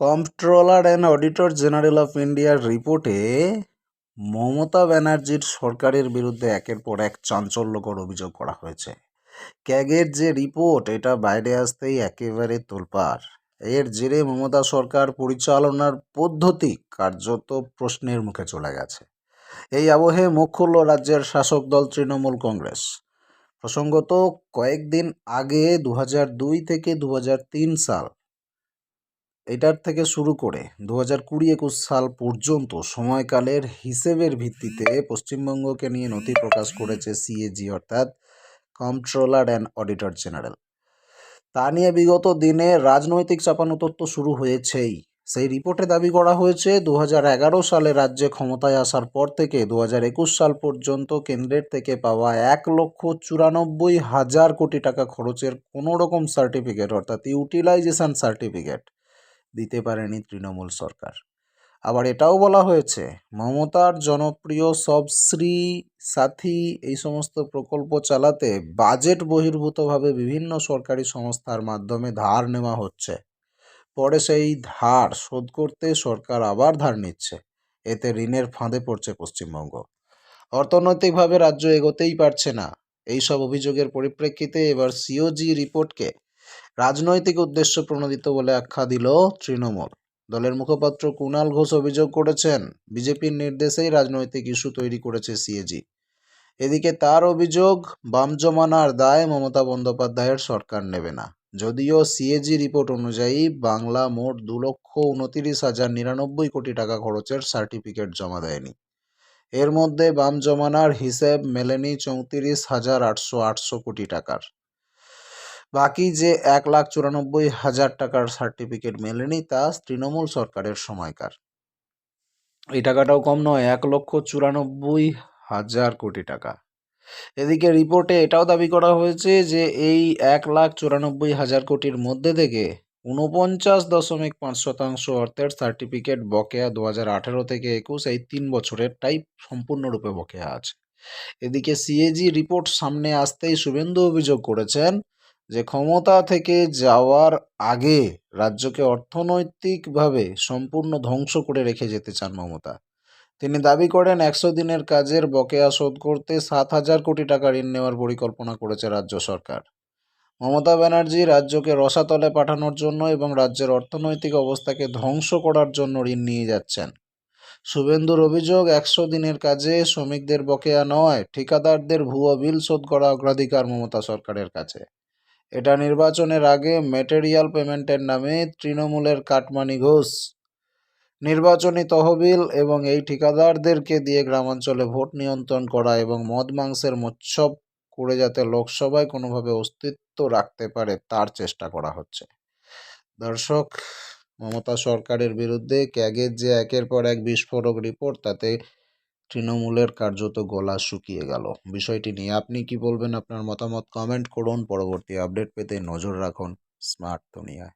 Comptroller and auditor general of ইন্ডিয়ার রিপোর্টে মমতা ব্যানার্জির সরকারের বিরুদ্ধে একের পর এক চাঞ্চল্যকর অভিযোগ করা হয়েছে। ক্যাগের যে রিপোর্ট এটা বাইরে আসতেই একেবারে তোলপাড়। এর জেরে মমতা সরকার পরিচালনার পদ্ধতি কার্যত প্রশ্নের মুখে চলে গেছে। এই আবহে মুখ খুলল রাজ্যের শাসক দল তৃণমূল কংগ্রেস। প্রসঙ্গত, কয়েকদিন আগে দু থেকে দু হাজার তিন সাল এটার থেকে শুরু করে দু হাজার কুড়ি একুশ সাল পর্যন্ত সময়কালের হিসেবের ভিত্তিতে পশ্চিমবঙ্গকে নিয়ে নথি প্রকাশ করেছে সিএজি অর্থাৎ কন্ট্রোলার অ্যান্ড অডিটর জেনারেল তা নিয়ে বিগত দিনে রাজনৈতিক চাপানোতত্ত্ব শুরু হয়েছেই। সেই রিপোর্টে দাবি করা হয়েছে দু সালে রাজ্যে ক্ষমতায় আসার পর থেকে দু সাল পর্যন্ত কেন্দ্রের থেকে পাওয়া এক লক্ষ চুরানব্বই হাজার কোটি টাকা খরচের কোনো রকম সার্টিফিকেট অর্থাৎ ইউটিলাইজেশন সার্টিফিকেট দিতে পারেনি তৃণমূল সরকার। আবার এটাও বলা হয়েছে, মমতার জনপ্রিয় সবশ্রী সাথী এই সমস্ত প্রকল্প চালাতে বাজেট বহির্ভূতভাবে বিভিন্ন সরকারি সংস্থার মাধ্যমে ধার নেওয়া হচ্ছে। পরে সেই ধার শোধ করতে সরকার আবার ধার নিচ্ছে। এতে ঋণের ফাঁদে পড়ছে পশ্চিমবঙ্গ। অর্থনৈতিকভাবে রাজ্য এগোতেই পারছে না। এইসব অভিযোগের পরিপ্রেক্ষিতে এবার সিওজি রিপোর্টকে রাজনৈতিক উদ্দেশ্য প্রণোদিত বলে আখ্যা দিল তৃণমূল। দলের মুখপাত্র কুণাল ঘোষ অভিযোগ করেছেন, বিজেপির নির্দেশেই রাজনৈতিক ইস্যু তৈরি করেছে সিএজি। এদিকে তার অভিযোগ, বাম জমানার দায় মমতা বন্দ্যোপাধ্যায়ের সরকার নেবে না। যদিও সিএজি রিপোর্ট অনুযায়ী বাংলা মোট দু লক্ষ উনতিরিশ হাজার নিরানব্বই কোটি টাকা খরচের সার্টিফিকেট জমা দেয়নি। এর মধ্যে বাম জমানার হিসেব মেলেনি চৌত্রিশ হাজার আটশো আটশো কোটি টাকার। বাকি যে এক লাখ চুরানব্বই হাজার টাকার সার্টিফিকেট মেলেনি, তা তৃণমূল সরকারের সময়কার। এই টাকাটাও কম নয়, এক লক্ষ চুরানব্বই হাজার কোটি টাকা। এদিকে রিপোর্টে এটাও দাবি করা হয়েছে যে, এই এক লাখ চুরানব্বই হাজার কোটির মধ্যে থেকে ঊনপঞ্চাশ দশমিক পাঁচ শতাংশ অর্থের সার্টিফিকেট বকেয়া দু হাজার আঠেরো থেকে একুশ, এই তিন বছরের টাই সম্পূর্ণরূপে বকেয়া আছে। এদিকে সিএজি রিপোর্ট সামনে আসতেই শুভেন্দু অভিযোগ করেছেন যে ক্ষমতা থেকে যাওয়ার আগে রাজ্যকে অর্থনৈতিকভাবে সম্পূর্ণ ধ্বংস করে রেখে যেতে চান মমতা। তিনি দাবি করেন, একশো দিনের কাজের বকেয়া শোধ করতে সাত হাজার কোটি টাকা ঋণ নেওয়ার পরিকল্পনা করেছে রাজ্য সরকার। মমতা ব্যানার্জি রাজ্যকে রসাতলে পাঠানোর জন্য এবং রাজ্যের অর্থনৈতিক অবস্থাকে ধ্বংস করার জন্য ঋণ নিয়ে যাচ্ছেন। শুভেন্দুর অভিযোগ, একশো দিনের কাজে শ্রমিকদের বকেয়া নয়, ঠিকাদারদের ভুয়ো বিল শোধ করা অগ্রাধিকার মমতা সরকারের কাছে। এটা নির্বাচনের আগে ম্যাটেরিয়াল পেমেন্টের নামে তৃণমূলের কাটমানি ঘোষ। নির্বাচনী তহবিল এবং এই ঠিকাদারদেরকে দিয়ে গ্রামাঞ্চলে ভোট নিয়ন্ত্রণ করা এবং মদ মাংসের মোচ্ছব করে যাতে লোকসভায় কোনোভাবে অস্তিত্ব রাখতে পারে, তার চেষ্টা করা হচ্ছে। দর্শক, মমতা সরকারের বিরুদ্ধে ক্যাগের যে একের পর এক বিস্ফোরক রিপোর্ট তাতে তৃণমূলের কার্যত গলা শুকিয়ে গেল। বিষয়টি নিয়ে আপনি কি বলবেন? আপনার মতামত কমেন্ট করুন। পরবর্তী আপডেট পেতে নজর রাখুন স্মার্ট দুনিয়ায়